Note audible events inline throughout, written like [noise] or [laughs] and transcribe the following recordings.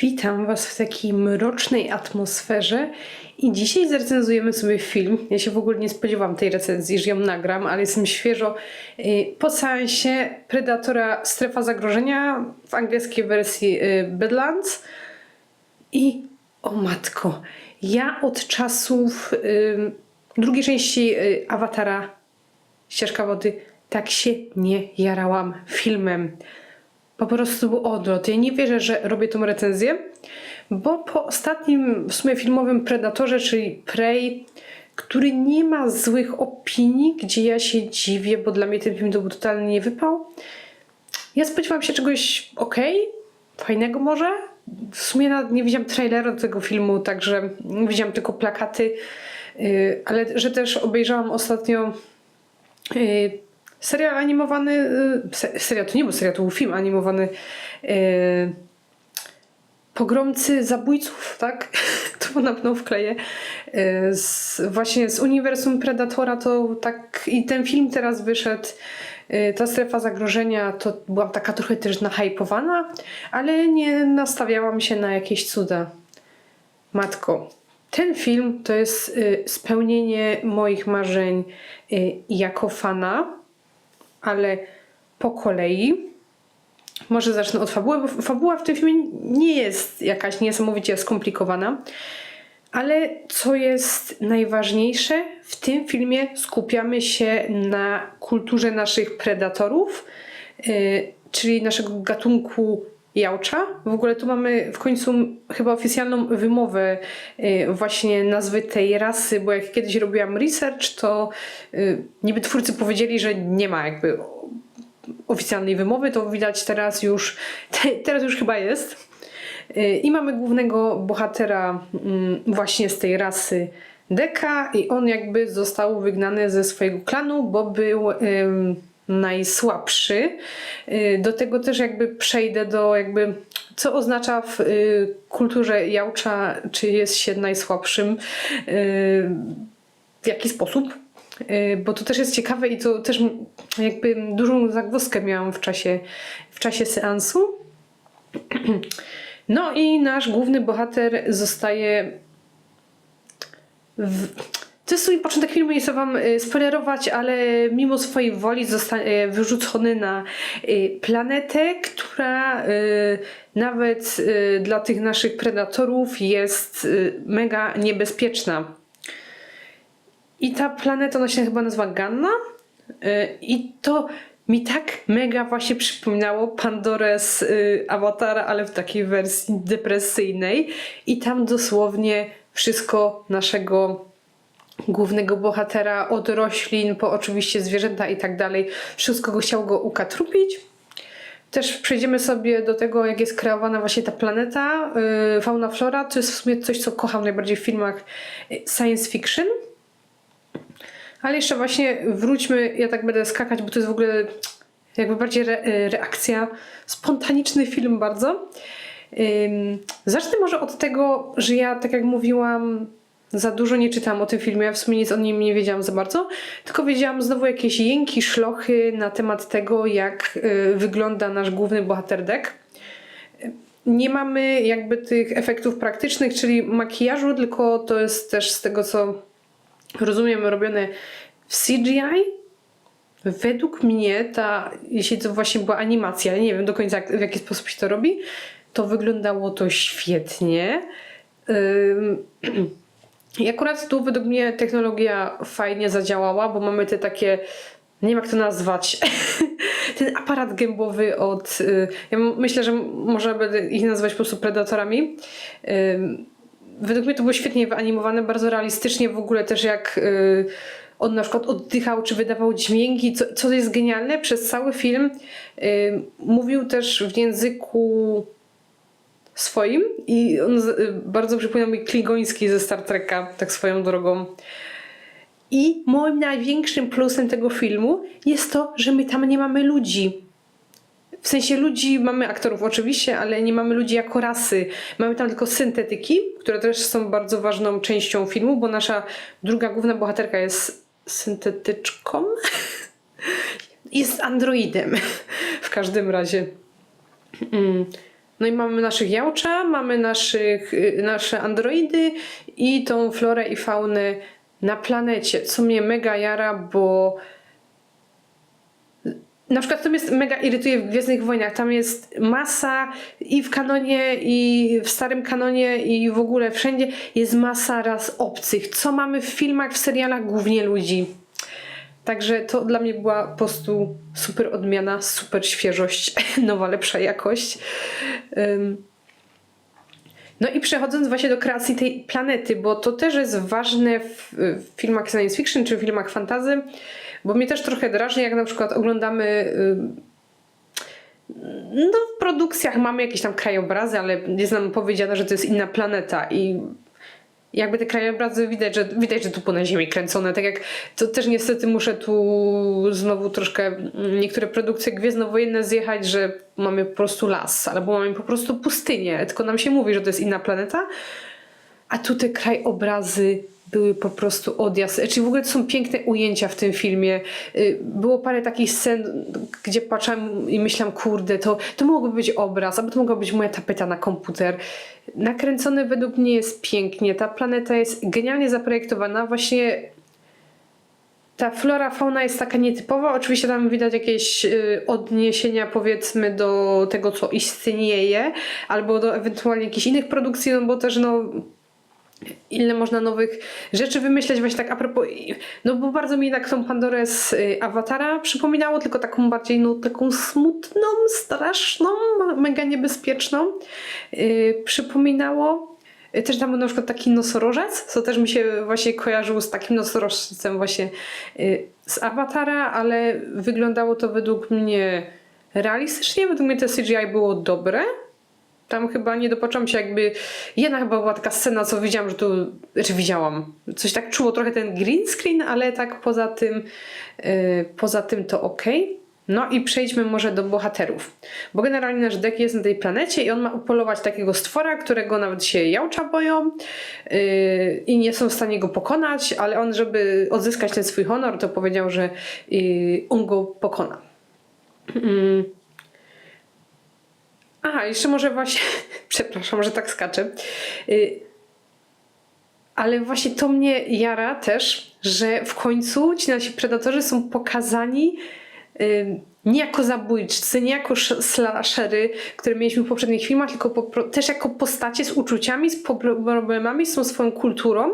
Witam Was w takiej mrocznej atmosferze i dzisiaj zrecenzujemy sobie film. Ja się w ogóle nie spodziewałam tej recenzji, że ją nagram, ale jestem świeżo y, po seansie Predatora Strefa Zagrożenia w angielskiej wersji y, Badlands i o matko, ja od czasów y, drugiej części Awatara Ścieżka Wody tak się nie jarałam filmem. Po prostu był odlot. Ja nie wierzę, że robię tą recenzję, bo po ostatnim w sumie filmowym Predatorze, czyli Prey, który nie ma złych opinii, gdzie ja się dziwię, bo dla mnie ten film to był totalny niewypał. Ja spodziewałam się czegoś ok, fajnego może. W sumie nawet nie widziałam trailera tego filmu, także widziałam tylko plakaty, yy, ale że też obejrzałam ostatnio yy, serial animowany, se, serial to nie był serial, to był film animowany yy, Pogromcy zabójców, tak? [laughs] To na pewno wkleję. Yy, Z, właśnie z uniwersum Predatora to tak i ten film teraz wyszedł. Ta strefa zagrożenia to byłam taka trochę też nahypowana, ale nie nastawiałam się na jakieś cuda. Matko, ten film to jest y, spełnienie moich marzeń y, jako fana, ale po kolei. Może zacznę od fabuły, bo fabuła w tym filmie nie jest jakaś niesamowicie skomplikowana. Ale co jest najważniejsze, w tym filmie skupiamy się na kulturze naszych predatorów, yy, czyli naszego gatunku jałcza. W ogóle tu mamy w końcu chyba oficjalną wymowę yy, właśnie nazwy tej rasy, bo jak kiedyś robiłam research, to yy, niby twórcy powiedzieli, że nie ma jakby oficjalnej wymowy, to widać teraz już, te, [laughs] teraz już chyba jest. Yy, I mamy głównego bohatera mm, właśnie z tej rasy Deka i on jakby został wygnany ze swojego klanu, bo był najsłabszy. Yy, Do tego też jakby przejdę do jakby co oznacza w y, kulturze jałcza, czy jest się najsłabszym, y, w jaki sposób. Y, Bo to też jest ciekawe i to też jakby dużą zagwozdkę miałam w czasie, w czasie seansu. No i nasz główny bohater zostaje w... Swój początek filmu, nie chcę wam y, spoilerować, ale mimo swojej woli zostaje wyrzucony na y, planetę, która y, nawet y, dla tych naszych predatorów jest y, mega niebezpieczna. I ta planeta, ona się chyba nazywa Ganna. Y, I to mi tak mega właśnie przypominało Pandorę z y, Awatara, ale w takiej wersji depresyjnej. I tam dosłownie wszystko naszego głównego bohatera, od roślin po oczywiście zwierzęta i tak dalej, wszystko go chciało go ukatrupić. Też przejdziemy sobie do tego, jak jest kreowana właśnie ta planeta, y, fauna, flora. To jest w sumie coś, co kocham najbardziej w filmach y, science fiction. Ale jeszcze właśnie wróćmy, ja tak będę skakać, bo to jest w ogóle jakby bardziej re, y, reakcja, spontaniczny film bardzo. Zacznę może od tego, że ja, tak jak mówiłam, za dużo nie czytałam o tym filmie, ja w sumie nic o nim nie wiedziałam za bardzo, tylko wiedziałam znowu jakieś jęki, szlochy na temat tego, jak y, wygląda nasz główny bohater Dek. Nie mamy jakby tych efektów praktycznych, czyli makijażu, tylko to jest też z tego, co rozumiem, robione w CGI. Według mnie ta, jeśli to właśnie była animacja, nie wiem do końca jak, w jaki sposób się to robi, to wyglądało to świetnie. Ym, [clears throat] I akurat tu według mnie technologia fajnie zadziałała, bo mamy te takie, nie wiem jak to nazwać, [laughs] ten aparat gębowy od, y, ja myślę, że może będę ich nazywać po prostu predatorami. Ym, Według mnie to było świetnie wyanimowane, bardzo realistycznie w ogóle też jak y, on na przykład oddychał czy wydawał dźwięki, co, co jest genialne, przez cały film y, mówił też w języku swoim i on y, bardzo przypomniał mi klingoński ze Star Treka, tak swoją drogą. I moim największym plusem tego filmu jest to, że my tam nie mamy ludzi. W sensie ludzi mamy aktorów oczywiście, ale nie mamy ludzi jako rasy. Mamy tam tylko syntetyki, które też są bardzo ważną częścią filmu, bo nasza druga główna bohaterka jest syntetyczką. [laughs] Jest androidem [laughs] w każdym razie. Mm. No i mamy naszych jałcza, mamy naszych, y, nasze androidy i tą florę i faunę na planecie, co mnie mega jara, bo na przykład to mnie mega irytuje w Gwiezdnych Wojnach. Tam jest masa i w kanonie, i w starym kanonie, i w ogóle wszędzie jest masa raz obcych. Co mamy w filmach, w serialach? Głównie ludzi. Także to dla mnie była po prostu super odmiana, super świeżość, [laughs] nowa, lepsza jakość. No i przechodząc właśnie do kreacji tej planety, bo to też jest ważne w, filmach science fiction czy filmach fantazy, bo mnie też trochę drażni, jak na przykład oglądamy. No, w produkcjach mamy jakieś tam krajobrazy, ale jest nam powiedziane, że to jest inna planeta i jakby te krajobrazy widać, że widać, że tu po na ziemi kręcone. Tak jak to też niestety muszę tu znowu troszkę mm, niektóre produkcje gwiezdnowojenne zjechać, że mamy po prostu las, albo mamy po prostu pustynię, tylko nam się mówi, że to jest inna planeta, a tu te krajobrazy były po prostu odjazd. Czyli w ogóle to są piękne ujęcia w tym filmie. Y, Było parę takich scen, gdzie patrzyłam i myślałam, kurde, to, to mogłoby być obraz, albo to mogła być moja tapeta na komputer. Nakręcony według mnie jest pięknie. Ta planeta jest genialnie zaprojektowana. Właśnie ta flora, fauna jest taka nietypowa. Oczywiście tam widać jakieś y, odniesienia powiedzmy do tego, co istnieje, albo do ewentualnie jakichś innych produkcji, no bo też no ile można nowych rzeczy wymyśleć właśnie tak a propos, no bo bardzo mi jednak tą Pandorę z y, Awatara przypominało, tylko taką bardziej no taką smutną, straszną, mega niebezpieczną yy, przypominało. Y, Też tam był na przykład taki nosorożec, co też mi się właśnie kojarzył z takim nosorożcem właśnie y, z Awatara, ale wyglądało to według mnie realistycznie, według mnie to CGI było dobre. Tam chyba nie dopatrzyłam się jakby... Jedna chyba była taka scena, co widziałam, że tu... Znaczy widziałam. Coś tak czuło trochę ten green screen, ale tak poza tym... Yy, poza tym to ok. No i przejdźmy może do bohaterów. Bo generalnie nasz dek jest na tej planecie i on ma upolować takiego stwora, którego nawet się jałcza boją yy, i nie są w stanie go pokonać, ale on, żeby odzyskać ten swój honor, to powiedział, że yy, on go pokona. Mm. Aha, jeszcze może właśnie, [laughs] przepraszam, że tak skaczę. Y, Ale właśnie to mnie jara też, że w końcu ci nasi predatorzy są pokazani y, nie jako zabójczycy, nie jako slashery, które mieliśmy w poprzednich filmach, tylko po, też jako postacie z uczuciami, z problemami, z tą swoją kulturą.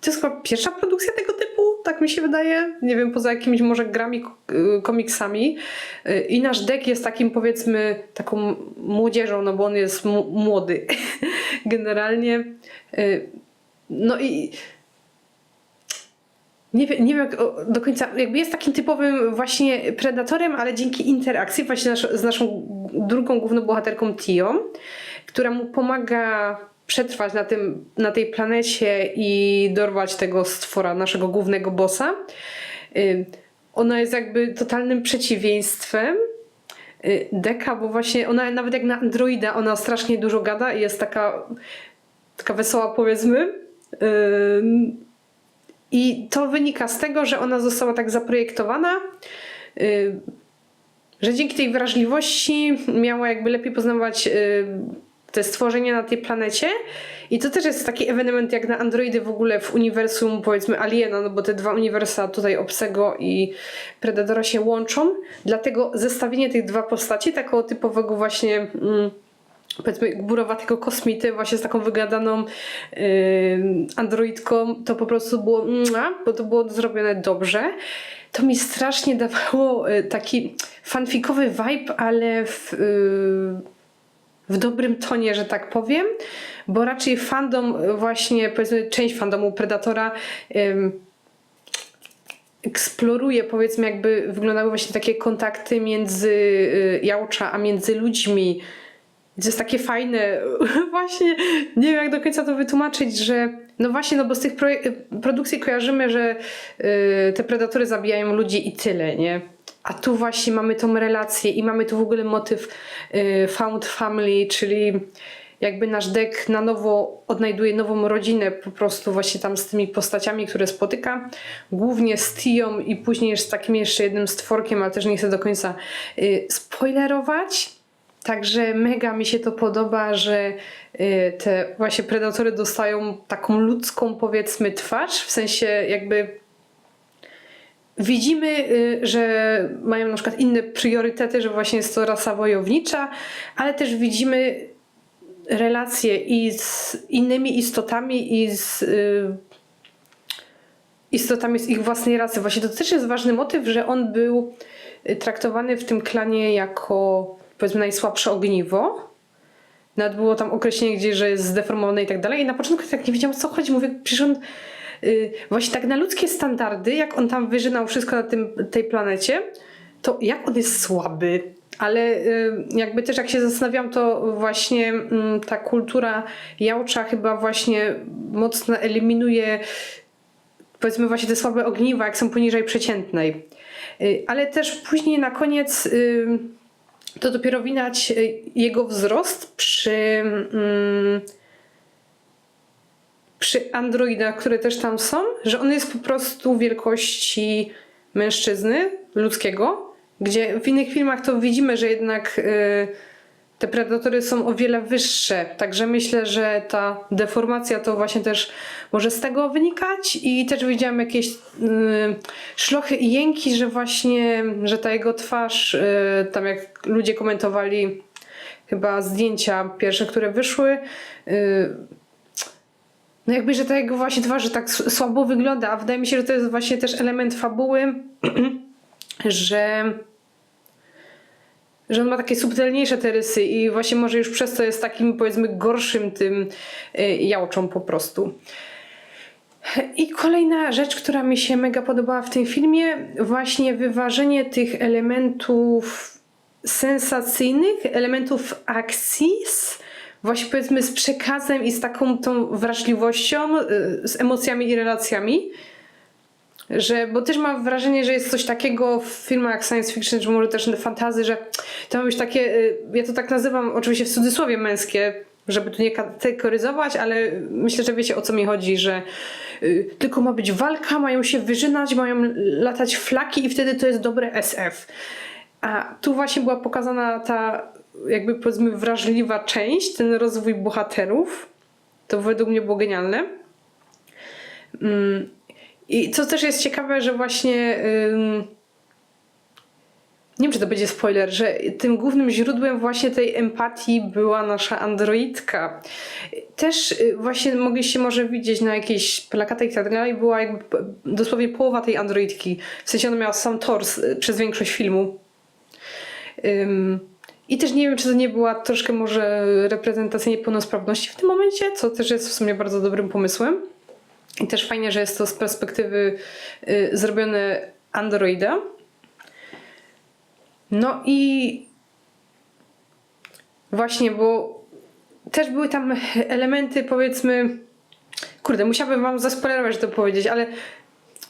To jest chyba pierwsza produkcja tego typu, tak mi się wydaje. Nie wiem, poza jakimiś może grami, y, komiksami. Y, I nasz dek jest takim powiedzmy taką młodzieżą, no bo on jest młody [laughs] generalnie. Y, No i nie, wiem- nie wiem jak do końca, jakby jest takim typowym właśnie predatorem, ale dzięki interakcji właśnie z naszą drugą główną bohaterką Tią, która mu pomaga przetrwać na, tym, na tej planecie i dorwać tego stwora, naszego głównego bossa. Y, Ona jest jakby totalnym przeciwieństwem y, Deka, bo właśnie ona nawet jak na Androida, ona strasznie dużo gada i jest taka, taka wesoła powiedzmy. I to wynika z tego, że ona została tak zaprojektowana, y, że dzięki tej wrażliwości miała jakby lepiej poznawać te stworzenia na tej planecie. I to też jest taki ewenement jak na Androidy w ogóle w uniwersum powiedzmy Aliena, no bo te dwa uniwersa tutaj Obsego i Predatora się łączą. Dlatego zestawienie tych dwa postaci, takiego typowego właśnie... Mm, powiedzmy gburowatego kosmity właśnie z taką wygadaną yy, androidką, to po prostu było mua, bo to było zrobione dobrze. To mi strasznie dawało y, taki fanfikowy vibe, ale w, y, w dobrym tonie, że tak powiem, bo raczej fandom y, właśnie, powiedzmy część fandomu Predatora ym, eksploruje, powiedzmy, jakby wyglądały właśnie takie kontakty między y, Jałcza, a między ludźmi. To jest takie fajne, [laughs] właśnie nie wiem jak do końca to wytłumaczyć, że no właśnie, no bo z tych produkcji kojarzymy, że y, te predatory zabijają ludzi i tyle, nie? A tu właśnie mamy tą relację i mamy tu w ogóle motyw y, found family, czyli jakby nasz dek na nowo odnajduje nową rodzinę po prostu właśnie tam z tymi postaciami, które spotyka. Głównie z Tią i później z takim jeszcze jednym stworkiem, ale też nie chcę do końca y, spoilerować. Także mega mi się to podoba, że y, te właśnie predatory dostają taką ludzką, powiedzmy, twarz, w sensie jakby widzimy, y, że mają na przykład inne priorytety, że właśnie jest to rasa wojownicza, ale też widzimy relacje i z innymi istotami, i z y, istotami z ich własnej rasy. Właśnie to też jest ważny motyw, że on był y, traktowany w tym klanie jako powiedzmy najsłabsze ogniwo. Nawet było tam określenie gdzieś, że jest zdeformowany i tak dalej. I na początku tak nie wiedziałam co chodzi. Mówię, przecież on właśnie tak na ludzkie standardy, jak on tam wyżynał wszystko na tym, tej planecie, to jak on jest słaby. Ale y, jakby też jak się zastanawiam, to właśnie mm, ta kultura jałcza chyba właśnie mocno eliminuje powiedzmy właśnie te słabe ogniwa, jak są poniżej przeciętnej. Y, Ale też później na koniec y, to dopiero widać y, jego wzrost przy, mm, przy androidach, które też tam są, że on jest po prostu wielkości mężczyzny ludzkiego, gdzie w innych filmach to widzimy, że jednak y, te predatory są o wiele wyższe. Także myślę, że ta deformacja to właśnie też może z tego wynikać. I też widziałam jakieś y, szlochy i jęki, że właśnie, że ta jego twarz, y, tam jak ludzie komentowali chyba zdjęcia pierwsze, które wyszły, y, no jakby, że ta jego właśnie twarz tak s- słabo wygląda, a wydaje mi się, że to jest właśnie też element fabuły, [clears throat] że że on ma takie subtelniejsze te rysy i właśnie może już przez to jest takim powiedzmy gorszym tym y, jałczą po prostu. I kolejna rzecz, która mi się mega podobała w tym filmie, właśnie wyważenie tych elementów sensacyjnych, elementów akcji, z, właśnie powiedzmy z przekazem i z taką tą wrażliwością, y, z emocjami i relacjami. Że, bo też mam wrażenie, że jest coś takiego w filmach science fiction, czy może też fantazy, że to ma być takie, y, ja to tak nazywam oczywiście w cudzysłowie męskie, żeby tu nie kategoryzować, ale myślę, że wiecie o co mi chodzi, że y, tylko ma być walka, mają się wyżynać, mają latać flaki i wtedy to jest dobre SF. A tu właśnie była pokazana ta jakby powiedzmy wrażliwa część, ten rozwój bohaterów. To według mnie było genialne. Mm, I co też jest ciekawe, że właśnie nie wiem, czy to będzie spoiler, że tym głównym źródłem właśnie tej empatii była nasza androidka. Też y, właśnie mogliście może widzieć na jakiejś plakatach i tak dalej, była jakby dosłownie połowa tej androidki. W sensie ona miała sam tors przez większość filmu. Ym, I też nie wiem, czy to nie była troszkę może reprezentacja niepełnosprawności w tym momencie, co też jest w sumie bardzo dobrym pomysłem. I też fajnie, że jest to z perspektywy y, zrobione Androida. No i właśnie, bo też były tam elementy, powiedzmy, kurde, musiałabym wam zaspoilerować, to powiedzieć, ale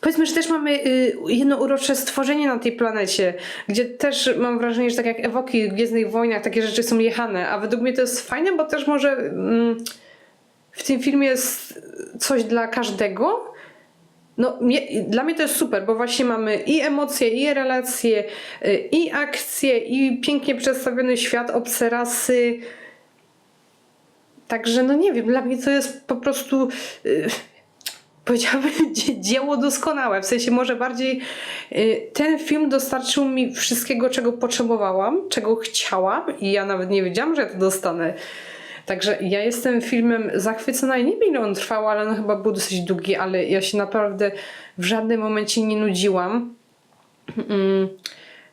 powiedzmy, że też mamy y, jedno urocze stworzenie na tej planecie, gdzie też mam wrażenie, że tak jak Ewoki w Gwiezdnych Wojnach, takie rzeczy są jechane, a według mnie to jest fajne, bo też może mm, w tym filmie jest coś dla każdego. No, dla mnie to jest super, bo właśnie mamy i emocje, i relacje, y, i akcje, i pięknie przedstawiony świat obce rasy. Także, no nie wiem, dla mnie to jest po prostu, y, powiedziałabym, [laughs] dzie- dzieło doskonałe. W sensie, może bardziej y, ten film dostarczył mi wszystkiego, czego potrzebowałam, czego chciałam, i ja nawet nie wiedziałam, że ja to dostanę. Także ja jestem filmem zachwycona i nie wiem ile on trwał, ale on chyba był dosyć długi, ale ja się naprawdę w żadnym momencie nie nudziłam. Mm.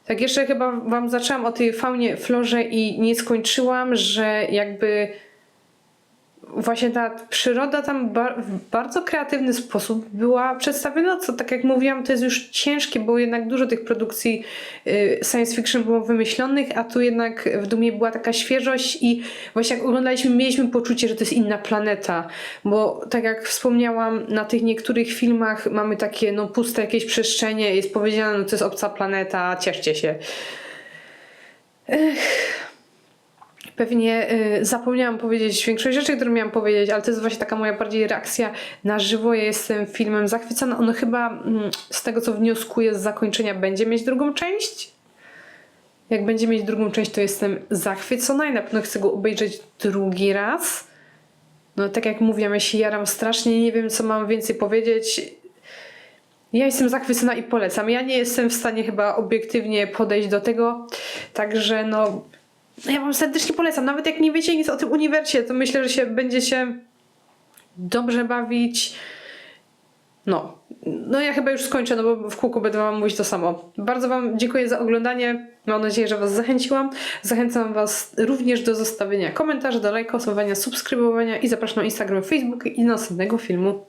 Tak jeszcze chyba wam zaczęłam o tej faunie, florze i nie skończyłam, że jakby właśnie ta przyroda tam w bardzo kreatywny sposób była przedstawiona, co tak jak mówiłam, to jest już ciężkie, bo jednak dużo tych produkcji y, science fiction było wymyślonych, a tu jednak w Dumie była taka świeżość i właśnie jak oglądaliśmy, mieliśmy poczucie, że to jest inna planeta, bo tak jak wspomniałam, na tych niektórych filmach mamy takie no puste jakieś przestrzenie, jest powiedziane, no to jest obca planeta, cieszcie się. Pewnie y, zapomniałam powiedzieć większość rzeczy, które miałam powiedzieć, ale to jest właśnie taka moja bardziej reakcja na żywo. Ja jestem filmem zachwycona. On chyba mm, z tego, co wnioskuję z zakończenia, będzie mieć drugą część. Jak będzie mieć drugą część, to jestem zachwycona i na pewno chcę go obejrzeć drugi raz. No tak jak mówiłam, ja się jaram strasznie, nie wiem co mam więcej powiedzieć. Ja jestem zachwycona i polecam. Ja nie jestem w stanie chyba obiektywnie podejść do tego, także no ja wam serdecznie polecam. Nawet jak nie wiecie nic o tym uniwersie, to myślę, że się będziecie dobrze bawić. No, no ja chyba już skończę, no bo w kółku będę wam mówić to samo. Bardzo wam dziękuję za oglądanie. Mam nadzieję, że was zachęciłam. Zachęcam was również do zostawienia komentarzy, do lajkowania, subskrybowania i zapraszam na Instagram, Facebook i następnego filmu.